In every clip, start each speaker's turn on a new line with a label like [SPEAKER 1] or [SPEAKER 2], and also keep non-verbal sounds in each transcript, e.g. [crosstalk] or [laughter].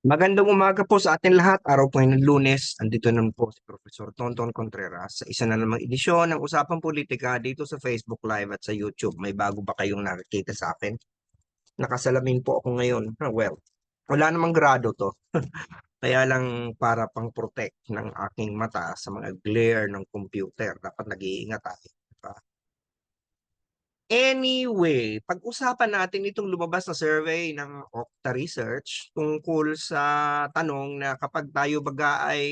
[SPEAKER 1] Magandang umaga po sa atin lahat. Araw po ng lunes. Andito naman po si Professor Tonton Contreras sa isa na namang edisyon ng Usapang Politika dito sa Facebook Live at sa YouTube. May bago ba kayong nakikita sa akin? Nakasalamin po ako ngayon. Ah, Well, wala namang grado to. [laughs] Kaya lang para pang protect ng aking mata sa mga glare ng computer. Dapat nag-iingat tayo. Anyway, pag-usapan natin itong lumabas na survey ng Okta Research tungkol sa tanong na kapag tayo baga ay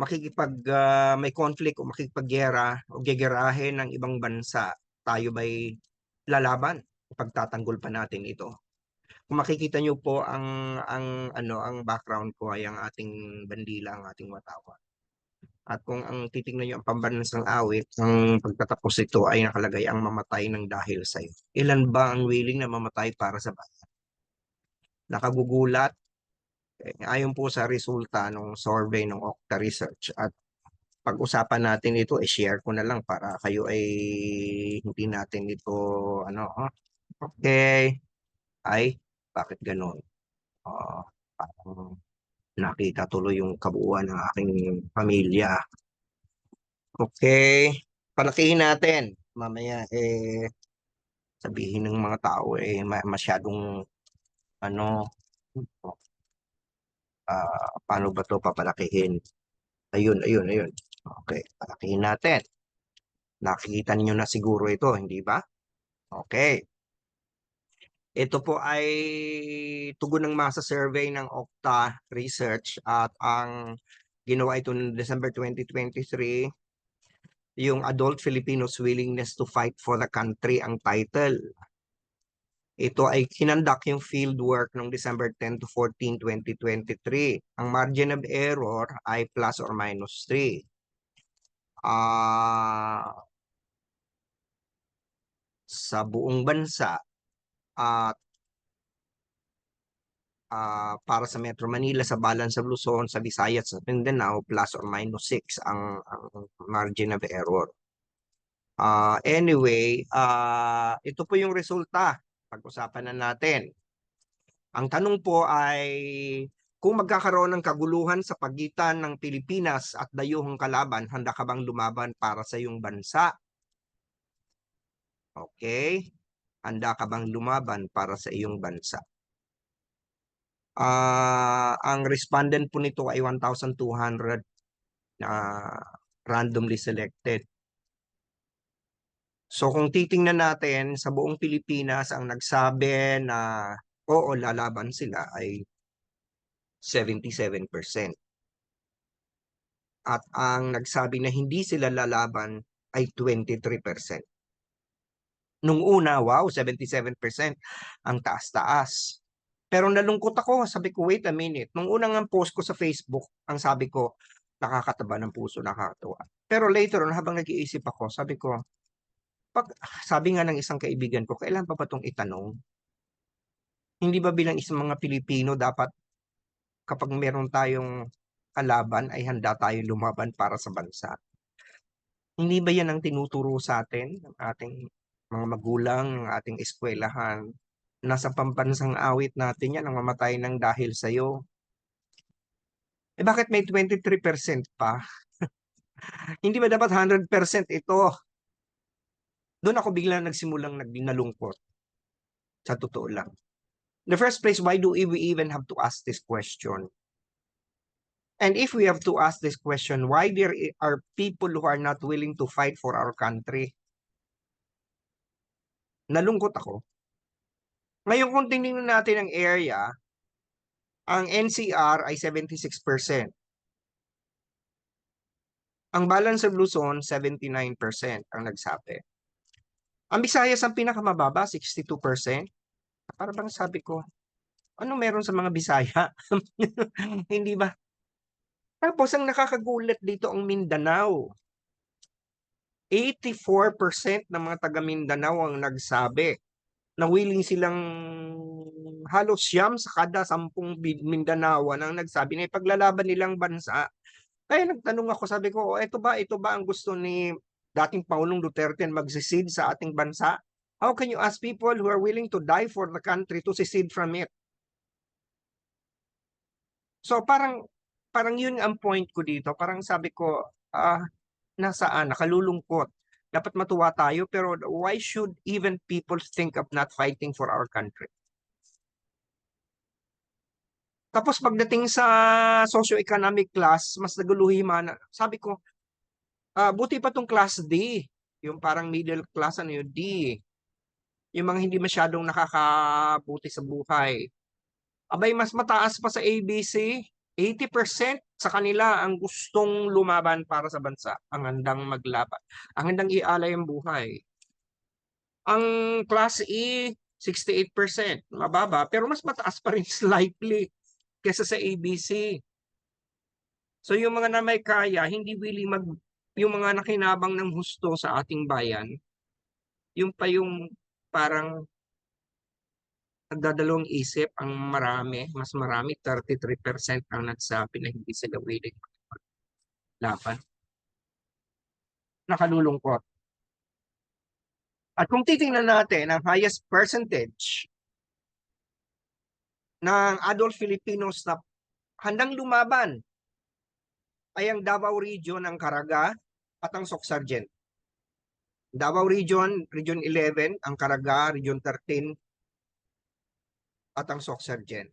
[SPEAKER 1] makikipag ah, may conflict o makikipaggera o gegerahin ng ibang bansa, tayo ba'y lalaban? Pagtatanggol pa natin ito. Kung makikita niyo po ang ang ano ang background ko ay ang ating bandila, ang ating watawat. At kung ang titingnan niyo ang pambansang awit, ang pagtatapos ito ay nakalagay ang mamatay ng dahil sa iyo. Ilan ba ang willing na mamatay para sa bayan? Nakagugulat eh, ayon po sa resulta ng survey ng Okta Research at pag-usapan natin ito, i-share ko na lang para kayo ay hindi natin ito ano, ah, okay. Ay, bakit ganun? Ah, parang nakita tuloy yung kabuuan ng aking pamilya. Okay, palakihin natin. Mamaya eh sabihin ng mga tao eh ma- masyadong ano ah, paano ba to papalakihin? Ayun, ayun, ayun. Okay, palakihin natin. Nakikita niyo na siguro ito, hindi ba? Okay. Ito po ay tugon ng masa survey ng Okta Research at ang ginawa ito noong December 2023 yung Adult Filipinos Willingness to Fight for the Country ang title. Ito ay kinandak yung field work noong December 10 to 14, 2023. Ang margin of error ay plus or minus 3. Ah sa buong bansa at ah, para sa Metro Manila, sa Balan, sa Luzon, sa Visayas, sa Mindanao, plus or minus 6 ang, ang margin of error. Ah, anyway, ah, ito po yung resulta. Pag-usapan na natin. Ang tanong po ay kung magkakaroon ng kaguluhan sa pagitan ng Pilipinas at dayuhang kalaban, handa ka bang lumaban para sa iyong bansa? Okay? Handa ka bang lumaban para sa iyong bansa? Ah, ang respondent po nito ay 1,200 na randomly selected. So kung titingnan natin sa buong Pilipinas ang nagsabi na oo lalaban sila ay 77%. At ang nagsabi na hindi sila lalaban ay 23%. Nung una, wow, 77% ang taas-taas. Pero nalungkot ako, sabi ko, wait a minute. Nung unang ang post ko sa Facebook, ang sabi ko, nakakataba ng puso, nakakatuwa. Pero later on, habang nag-iisip ako, sabi ko, pag, sabi nga ng isang kaibigan ko, kailan pa ba itong itanong? Hindi ba bilang isang mga Pilipino, dapat kapag meron tayong kalaban, ay handa tayo lumaban para sa bansa? Hindi ba yan ang tinuturo sa atin, ng ating mga magulang, ng ating eskwelahan, nasa pambansang awit natin yan ang mamatay ng dahil sa'yo. Eh bakit may 23% pa? [laughs] Hindi ba dapat 100% ito? Doon ako biglang nagsimulang nagdinalungkot. Sa totoo lang. In the first place, why do we even have to ask this question? And if we have to ask this question, why there are people who are not willing to fight for our country? Nalungkot ako. Ngayon kung tingnan natin ang area, ang NCR ay 76%. Ang Balance of Luzon, 79% ang nagsabi. Ang Visayas ang pinakamababa, 62%. Para bang sabi ko, ano meron sa mga Bisaya? [laughs] Hindi ba? Tapos ang nakakagulat dito ang Mindanao. 84% ng mga taga Mindanao ang nagsabi na willing silang halos siyam sa kada sampung Mindanao ang nagsabi na ipaglalaban nilang bansa. Kaya nagtanong ako, sabi ko, "O, ito ba, ito ba ang gusto ni dating Pangulong Duterte magsisid sa ating bansa? How can you ask people who are willing to die for the country to secede from it? So parang parang yun ang point ko dito. Parang sabi ko, ah, nasaan? Nakalulungkot. Dapat matuwa tayo, pero why should even people think of not fighting for our country? Tapos pagdating sa socio-economic class, mas naguluhima na. Sabi ko, ah, buti pa tong class D. Yung parang middle class, ano yung D. Yung mga hindi masyadong nakakabuti sa buhay. Abay, mas mataas pa sa ABC. 80% sa kanila ang gustong lumaban para sa bansa. Ang handang maglaban. Ang handang ialay ang buhay. Ang class E, 68%. Mababa, pero mas mataas pa rin [laughs] slightly kesa sa ABC. So yung mga na may kaya, hindi willing mag yung mga nakinabang ng husto sa ating bayan, yung pa yung parang nagdadalawang isip ang marami, mas marami, 33% ang nagsabi na hindi sila willing laban. Nakalulungkot. At kung titingnan natin ang highest percentage ng adult Filipinos na handang lumaban ay ang Davao Region ng Caraga at ang Socsargent. Davao Region, Region 11, ang Caraga, Region 13, at ang Socsargent,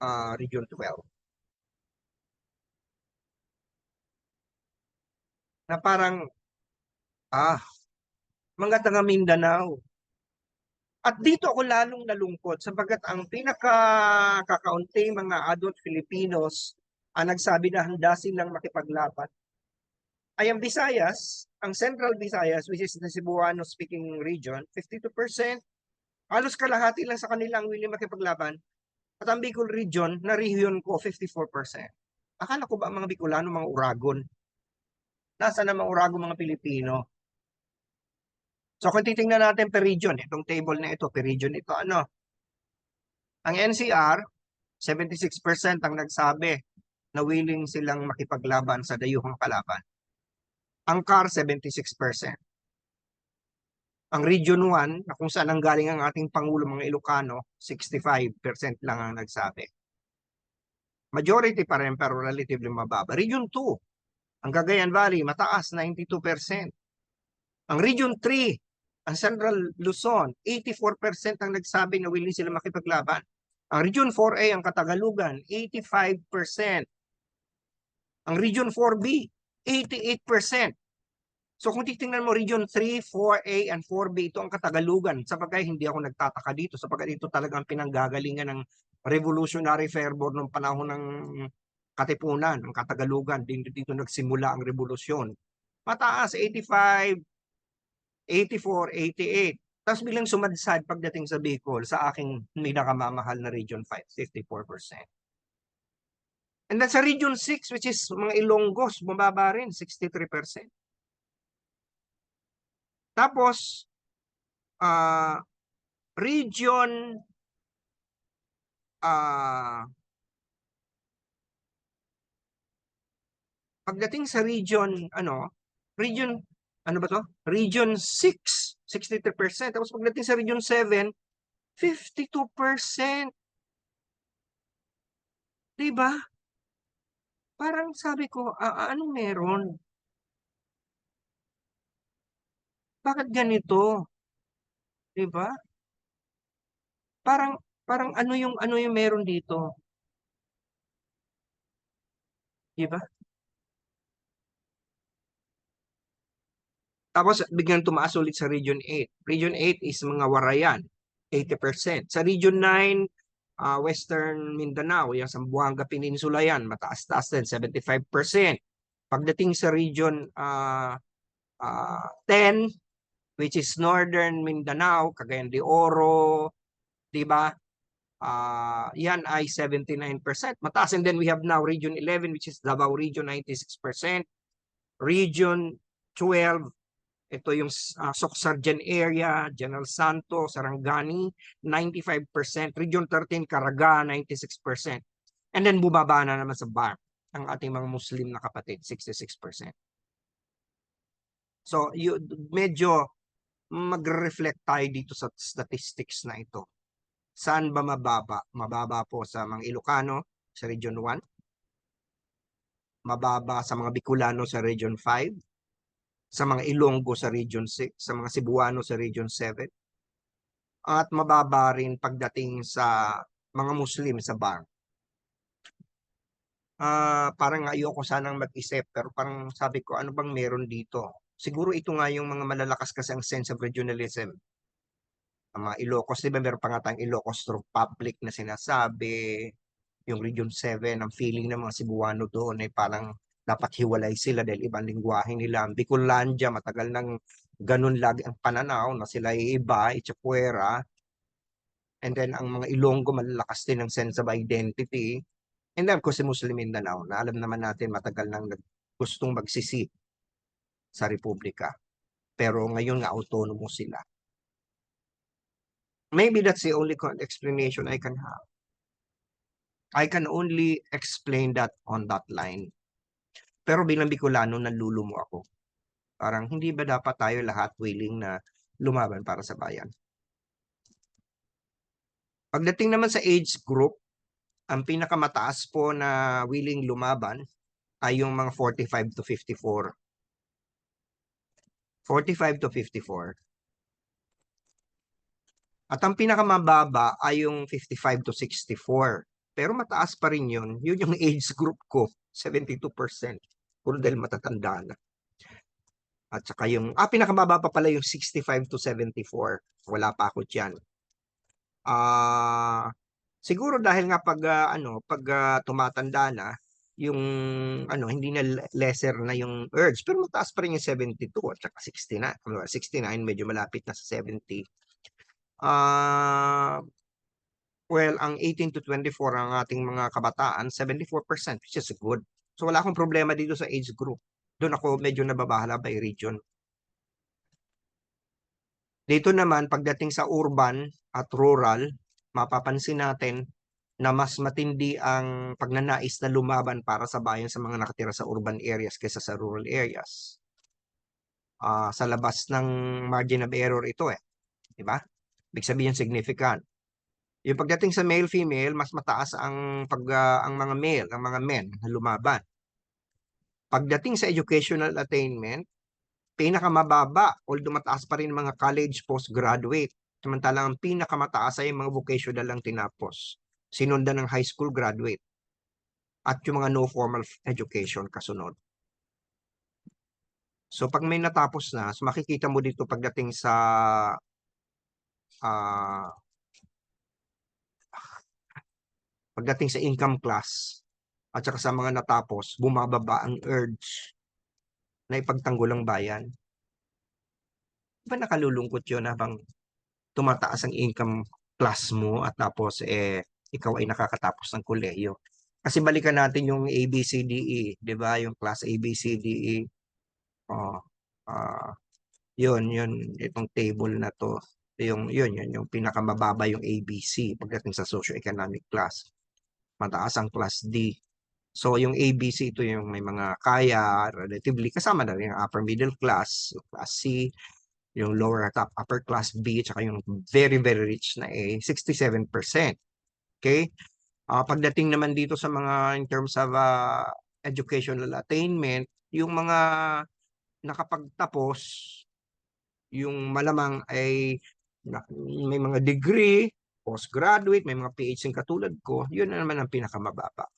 [SPEAKER 1] ah Region 12. Na parang, ah, mga taga Mindanao. At dito ako lalong nalungkot sapagkat ang pinakakakaunting mga adult Filipinos ang nagsabi na handa silang makipaglaban ay ang Visayas, ang Central Visayas, which is the Cebuano speaking region, 52%. Halos kalahati lang sa kanila ang willing makipaglaban. At ang Bicol region, na region ko, 54%. Akala ko ba ang mga Bicolano, mga Uragon? Nasa na mga Uragon, mga Pilipino? So kung titingnan natin per region, itong table na ito, per region ito, ano? Ang NCR, 76% ang nagsabi na willing silang makipaglaban sa dayuhang kalaban. Ang CAR, 76%. Ang Region 1, na kung saan ang galing ang ating Pangulo mga Ilocano, 65% lang ang nagsabi. Majority pa rin pero relatively mababa. Region 2, ang Cagayan Valley, mataas, 92%. Ang Region 3, ang Central Luzon, 84% ang nagsabi na willing sila makipaglaban. Ang Region 4A, ang Katagalugan, 85%. Ang Region 4B, 88%. So kung titingnan mo Region 3, 4A, and 4B, ito ang Katagalugan. Sapagkat hindi ako nagtataka dito, sapagkat ito talagang pinanggagalingan ng revolutionary fervor noong panahon ng Katipunan, ng Katagalugan. Dito, dito nagsimula ang revolusyon. Mataas, 85, 84, 88. Tapos bilang sumadsad pagdating sa Bicol, sa aking pinakamamahal na Region 5, 54%. And then sa Region 6, which is mga Ilonggos, bumaba rin, 63%. Tapos, ah region ah pagdating sa region, ano, region, ano ba to? Region 6, 63%. Tapos pagdating sa region 7, 52%. Diba? Parang sabi ko, ah, anong meron? Bakit ganito? 'Di ba? Parang parang ano yung ano yung meron dito? 'Di ba? Tapos biglang tumaas ulit sa Region 8. Region 8 is mga Warayan, 80%. Sa Region 9, uh, Western Mindanao, yung Zamboanga Peninsula yan, mataas-taas din, 75%. Pagdating sa Region uh, uh, 10, which is Northern Mindanao, Cagayan de Oro, di ba? Uh, yan ay 79%. Mataas. And then we have now Region 11, which is Davao Region, 96%. Region 12, ito yung uh, Socsargen area, General Santo, Sarangani, 95%. Region 13, Caraga, 96%. And then bumaba na naman sa BAR, ang ating mga Muslim na kapatid, 66%. So, you, medyo magre-reflect tayo dito sa statistics na ito. Saan ba mababa? Mababa po sa mga Ilocano, sa Region 1. Mababa sa mga Bicolano sa Region 5. Sa mga Ilonggo sa Region 6. Sa mga Cebuano sa Region 7. At mababa rin pagdating sa mga Muslim sa Bar. Ah, parang ayoko sanang mag-isip pero parang sabi ko ano bang meron dito? Siguro ito nga yung mga malalakas kasi ang sense of regionalism. Ang mga Ilocos, di ba meron pa nga tayong Ilocos Republic na sinasabi, yung Region 7, ang feeling ng mga Cebuano doon ay parang dapat hiwalay sila dahil ibang lingwahe nila. Ang Bicolandia, matagal nang ganun lagi ang pananaw na sila ay iba, Itchapuera. And then ang mga Ilonggo malalakas din ang sense of identity. And then of course si Muslim na alam naman natin matagal nang gustong magsisi sa Republika. Pero ngayon nga autonomo sila. Maybe that's the only explanation I can have. I can only explain that on that line. Pero bilang Bicolano, nalulumo ako. Parang hindi ba dapat tayo lahat willing na lumaban para sa bayan? Pagdating naman sa age group, ang pinakamataas po na willing lumaban ay yung mga 45 to 54. 45 to 54. At ang pinakamababa ay yung 55 to 64. Pero mataas pa rin yun. Yun yung age group ko, 72%. Puro dahil matatanda na. At saka yung, ah, pinakamababa pa pala yung 65 to 74. Wala pa ako dyan. Ah, siguro dahil nga pag, ah, ano, pag ah, tumatanda na, yung, ano, hindi na le- lesser na yung urge. Pero mataas pa rin yung 72 at saka 69. Ano, 69, medyo malapit na sa 70. Ah, well, ang 18 to 24 ang ating mga kabataan, 74%, which is good. So wala akong problema dito sa age group. Doon ako medyo nababahala by region. Dito naman, pagdating sa urban at rural, mapapansin natin na mas matindi ang pagnanais na lumaban para sa bayan sa mga nakatira sa urban areas kaysa sa rural areas. Ah, sa labas ng margin of error ito eh. Di ba? Ibig sabihin significant. Yung pagdating sa male-female, mas mataas ang pag ah, ang mga male, ang mga men na lumaban. Pagdating sa educational attainment, pinakamababa, although mataas pa rin mga college postgraduate. Samantalang ang pinakamataas ay mga vocational lang tinapos. Sinundan ng high school graduate. At yung mga no formal education kasunod. So pag may natapos na, so makikita mo dito pagdating sa ah pagdating sa income class at saka sa mga natapos, bumababa ang urge na ipagtanggol ang bayan. Di ba nakalulungkot yun habang tumataas ang income class mo at tapos eh ikaw ay nakakatapos ng kolehiyo. Kasi balikan natin yung ABCDE, di ba? Yung class ABCDE. Oh, ah yun, yun, itong table na to. Yung, yun, yun, yung pinakamababa yung ABC pagdating sa socio-economic class. Mataas ang class D. So, yung ABC, ito yung may mga kaya, relatively, kasama na rin yung upper middle class, class C, yung lower top upper class B, tsaka yung very, very rich na A, 67%. Okay? Ah, pagdating naman dito sa mga in terms of ah, educational attainment, yung mga nakapagtapos, yung malamang ay may mga degree, postgraduate, may mga PhD katulad ko, yun na naman ang pinakamababa.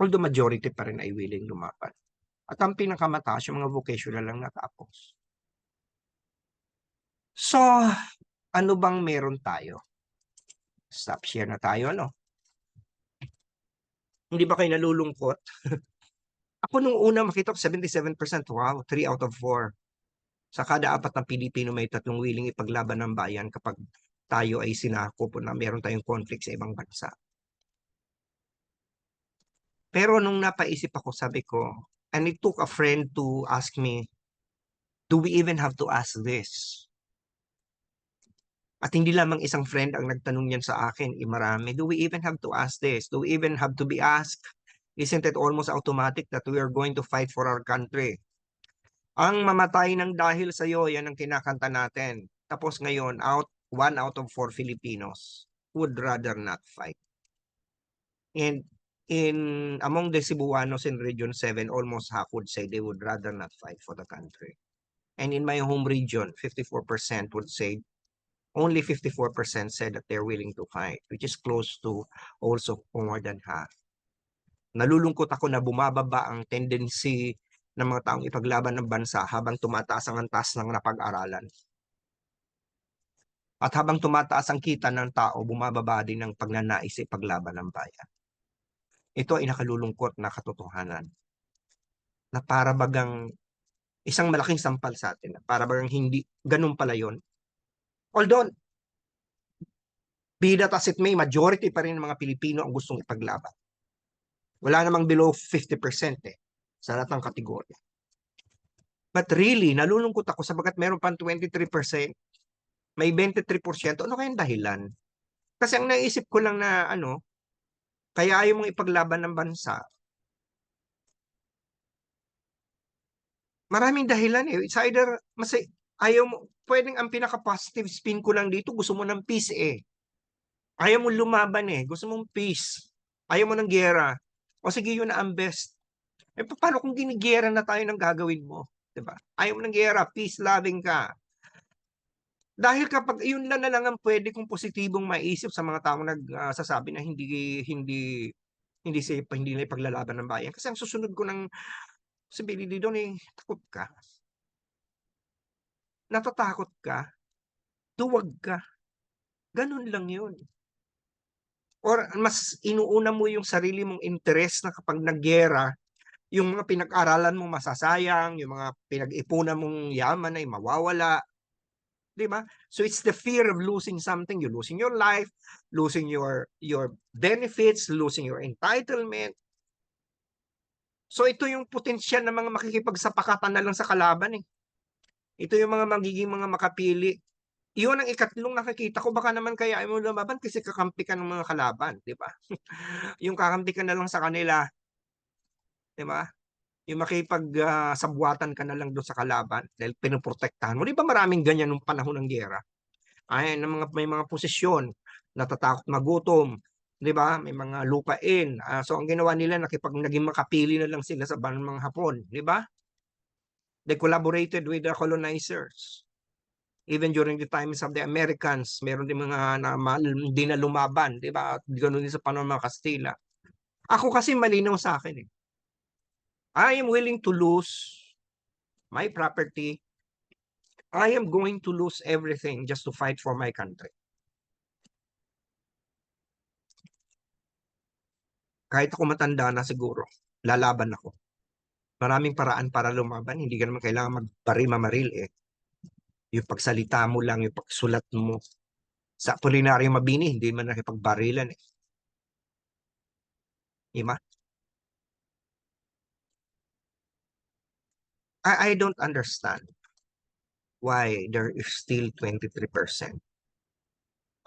[SPEAKER 1] Although majority pa rin ay willing lumaban. At ang pinakamataas, yung mga vocational lang natapos. So, ano bang meron tayo? Stop share na tayo, ano? Hindi ba kayo nalulungkot? [laughs] Ako nung una makita ko 77%, wow, 3 out of 4. Sa kada apat na Pilipino may tatlong willing ipaglaban ng bayan kapag tayo ay sinako po na meron tayong conflict sa ibang bansa. Pero nung napaisip ako, sabi ko, and it took a friend to ask me, do we even have to ask this? At hindi lamang isang friend ang nagtanong yan sa akin, eh, marami. Do we even have to ask this? Do we even have to be asked? Isn't it almost automatic that we are going to fight for our country? Ang mamatay ng dahil sa iyo, yan ang kinakanta natin. Tapos ngayon, out one out of four Filipinos would rather not fight. And in among the Cebuanos in Region 7, almost half would say they would rather not fight for the country. And in my home region, 54% would say only 54% said that they're willing to fight, which is close to also more than half. Nalulungkot ako na bumababa ang tendency ng mga taong ipaglaban ng bansa habang tumataas ang antas ng napag-aralan. At habang tumataas ang kita ng tao, bumababa din ang pagnanais ipaglaban ng bayan. Ito ay nakalulungkot na katotohanan na para bagang isang malaking sampal sa atin, para bagang hindi, ganun pala yun. Although, be that as it may, majority pa rin ng mga Pilipino ang gustong ipaglaban. Wala namang below 50% eh, sa lahat ng kategorya. But really, nalulungkot ako sabagat meron pang 23%, may 23%, ano kayang dahilan? Kasi ang naisip ko lang na ano, kaya ayaw mong ipaglaban ng bansa. Maraming dahilan eh. It's either, mas ayaw mo, pwedeng ang pinaka-positive spin ko lang dito, gusto mo ng peace eh. Ayaw mo lumaban eh, gusto mong peace. Ayaw mo ng gera. O sige, yun na ang best. Eh, pa- paano kung ginigera na tayo ng gagawin mo? 'Di ba? Ayaw mo ng gera, peace-loving ka. Dahil kapag yun lang na lang ang pwede kong positibong maisip sa mga taong nagsasabi na hindi hindi hindi safe, hindi nila ipaglalaban ng bayan. Kasi ang susunod ko ng possibility doon eh, takot ka. Natatakot ka. Duwag ka. Ganun lang yun. Or mas inuuna mo yung sarili mong interest na kapag nagyera, yung mga pinag-aralan mo masasayang, yung mga pinag-ipunan mong yaman ay mawawala. Di ba? So it's the fear of losing something. You're losing your life, losing your your benefits, losing your entitlement. So ito yung potensyal ng mga makikipagsapakatan na lang sa kalaban eh. Ito yung mga magiging mga makapili. Iyon ang ikatlong nakikita ko. Baka naman kaya ayaw mo lumaban kasi kakampi ka ng mga kalaban, di ba? [laughs] yung kakampi ka na lang sa kanila, di ba? Yung makipag ah, sabwatan ka na lang doon sa kalaban dahil pinoprotektahan mo. Di ba maraming ganyan nung panahon ng giyera? Ay, ng mga, may mga posisyon, natatakot magutom, di ba? May mga lupain. Ah, so ang ginawa nila, nakipag naging makapili na lang sila sa ban mga Hapon, di ba? They collaborated with the colonizers. Even during the times of the Americans, meron din mga na, ma- di na lumaban, di ba? Ganun din sa panahon ng Kastila. Ako kasi malinaw sa akin eh. I am willing to lose my property. I am going to lose everything just to fight for my country. Kahit ako matanda na siguro, lalaban ako. Maraming paraan para lumaban. Hindi ka naman kailangan magbaril mamaril eh. Yung pagsalita mo lang, yung pagsulat mo. Sa Apolinario Mabini, hindi man nakipagbarilan eh. Ima? I, I don't understand why there is still 23%.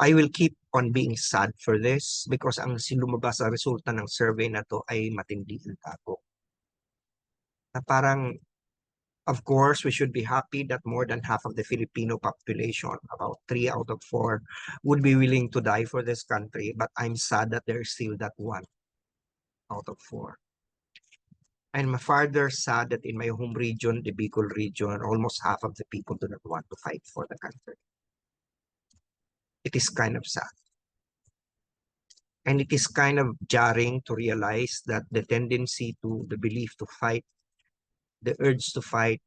[SPEAKER 1] I will keep on being sad for this because ang silumabas sa resulta ng survey na to ay matindi ang tago. Na parang, of course, we should be happy that more than half of the Filipino population, about three out of four, would be willing to die for this country. But I'm sad that there's still that one out of four. I'm further sad that in my home region, the Bicol region, almost half of the people do not want to fight for the country. It is kind of sad. And it is kind of jarring to realize that the tendency to, the belief to fight, the urge to fight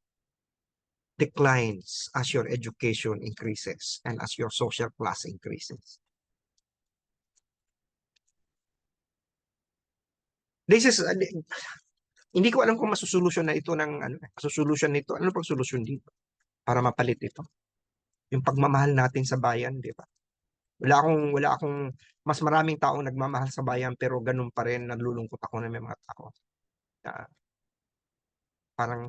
[SPEAKER 1] declines as your education increases and as your social class increases. This is, uh, hindi ko alam kung masusolusyon na ito ng ano, masusolusyon nito. Ano pang solusyon dito para mapalit ito? Yung pagmamahal natin sa bayan, di ba? Wala akong wala akong mas maraming taong nagmamahal sa bayan pero ganun pa rin nalulungkot ako na may mga tao. Na parang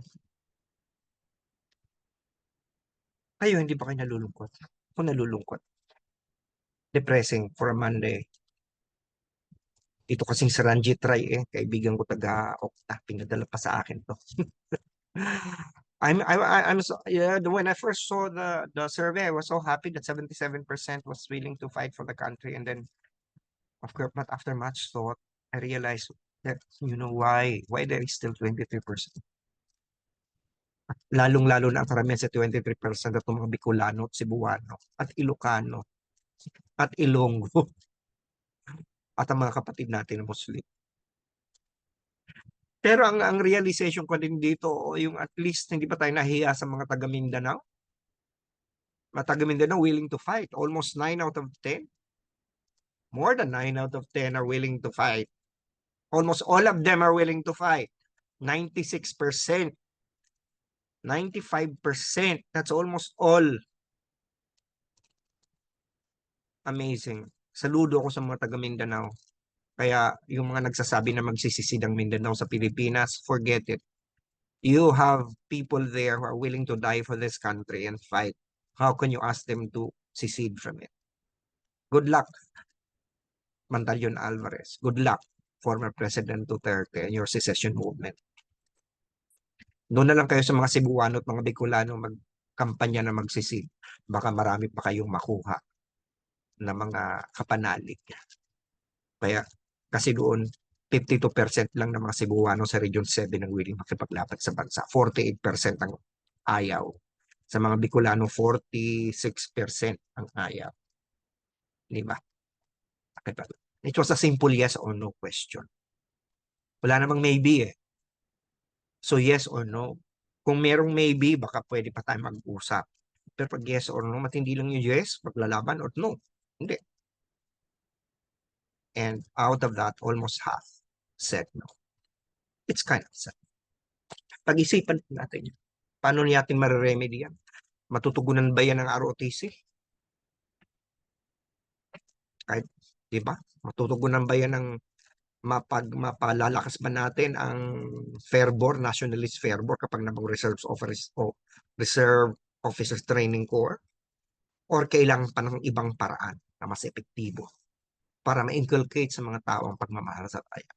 [SPEAKER 1] kayo hindi ba kayo nalulungkot? Ako nalulungkot. Depressing for a Monday. Ito kasing si Ranjit Rai eh, kaibigan ko taga Okta, pinadala pa sa akin to. [laughs] I'm I, I'm so yeah when I first saw the the survey I was so happy that 77% was willing to fight for the country and then of course but after much thought I realized That, you know why? Why there is still 23%? Lalong-lalo na ang karamihan sa 23% at mga Bicolano Cebuano at Ilocano at Ilonggo [laughs] at ang mga kapatid natin na Muslim. Pero ang, ang realization ko din dito, o yung at least hindi pa tayo nahiya sa mga taga Mindanao. Mga taga Mindanao willing to fight. Almost 9 out of 10. More than 9 out of 10 are willing to fight. Almost all of them are willing to fight. 96%. 95%. That's almost all. Amazing. Saludo ako sa mga taga Mindanao. Kaya yung mga nagsasabi na magsisisid ang Mindanao sa Pilipinas, forget it. You have people there who are willing to die for this country and fight. How can you ask them to secede from it? Good luck, Mantalyon Alvarez. Good luck, former President Duterte and your secession movement. Doon na lang kayo sa mga Cebuano at mga Bicolano magkampanya na magsisid. Baka marami pa kayong makuha na mga kapanalig. Kaya kasi doon 52% lang ng mga Cebuano sa Region 7 ang willing makipaglaban sa bansa. 48% ang ayaw. Sa mga Bicolano, 46% ang ayaw. Di ba? It was a simple yes or no question. Wala namang maybe eh. So yes or no. Kung merong maybe, baka pwede pa tayo mag-usap. Pero pag yes or no, matindi lang yung yes, paglalaban or no. Hindi. And out of that, almost half said no. It's kind of sad. Pag-isipan natin yun. Paano natin mareremedy yan? Matutugunan ba yan ng ROTC? Kahit, di ba? Matutugunan ba yan ng mapag mapalalakas ba natin ang fervor, nationalist fervor kapag nabang reserves officers o reserve officers training corps? Or kailangan pa ng ibang paraan na mas epektibo para ma-inculcate sa mga tao ang pagmamahal sa bayan?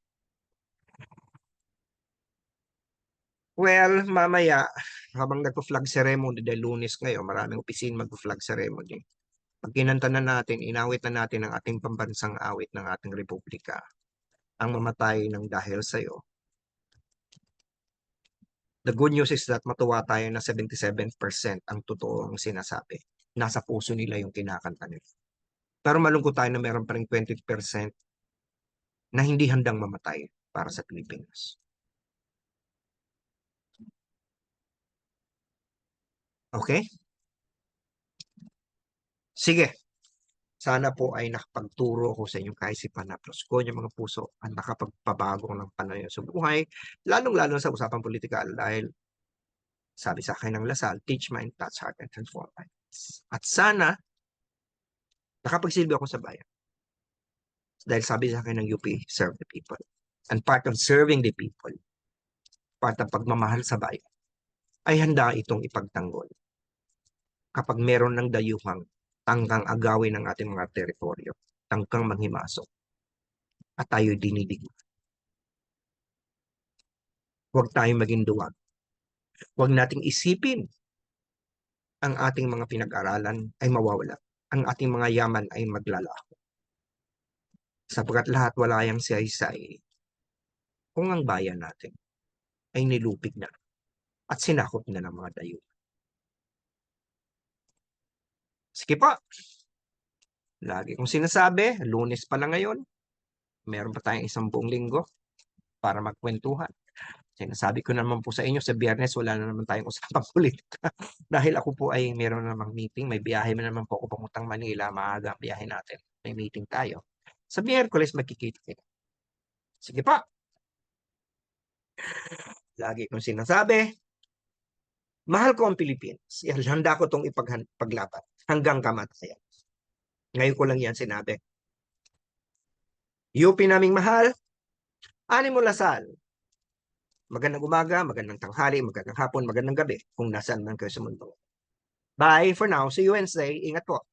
[SPEAKER 1] Well, mamaya, habang nagpo-flag ceremony dahil lunes ngayon, maraming opisin magpo-flag ceremony. Pag kinanta na natin, inawit na natin ang ating pambansang awit ng ating republika, ang mamatay ng dahil sa'yo. The good news is that matuwa tayo na 77% ang totoong sinasabi. Nasa puso nila yung kinakanta nila. Pero malungkot tayo na meron pa rin 20% na hindi handang mamatay para sa Pilipinas. Okay? Sige. Sana po ay nakapagturo ko sa inyong kaisipan na plus ko yung mga puso at nakapagpabago ng pananaw sa buhay, lalong-lalo sa usapang politikal dahil sabi sa akin ng Lasal, teach mind, touch heart, and transform minds. At sana, nakapagsilbi ako sa bayan. Dahil sabi sa akin ng UP, serve the people. And part of serving the people, part of pagmamahal sa bayan, ay handa itong ipagtanggol kapag meron ng dayuhang tangkang agawin ng ating mga teritoryo, tangkang manghimasok, at tayo dinidig. Huwag tayong maging duwag. Huwag nating isipin ang ating mga pinag-aralan ay mawawala. Ang ating mga yaman ay maglalaho. Sapagkat lahat wala yang siyaysay kung ang bayan natin ay nilupig na at sinakop na ng mga dayo. Sige po. Lagi kong sinasabi, lunes pa lang ngayon. Meron pa tayong isang buong linggo para magkwentuhan. Sinasabi ko naman po sa inyo, sa biyernes wala na naman tayong [laughs] usapang politika. Dahil ako po ay meron na namang meeting, may biyahe na naman po ako pangutang Manila, maaga ang biyahe natin. May meeting tayo. Sa biyerkules magkikita kita. Sige pa. Lagi kong sinasabi, mahal ko ang Pilipinas. Handa ko itong ipaglaban hanggang kamatayan. Ngayon ko lang yan sinabi. UP naming mahal, Animo Lasal. Magandang umaga, magandang tanghali, magandang hapon, magandang gabi kung nasaan man kayo sa mundo. Bye for now. See you Wednesday. Ingat po.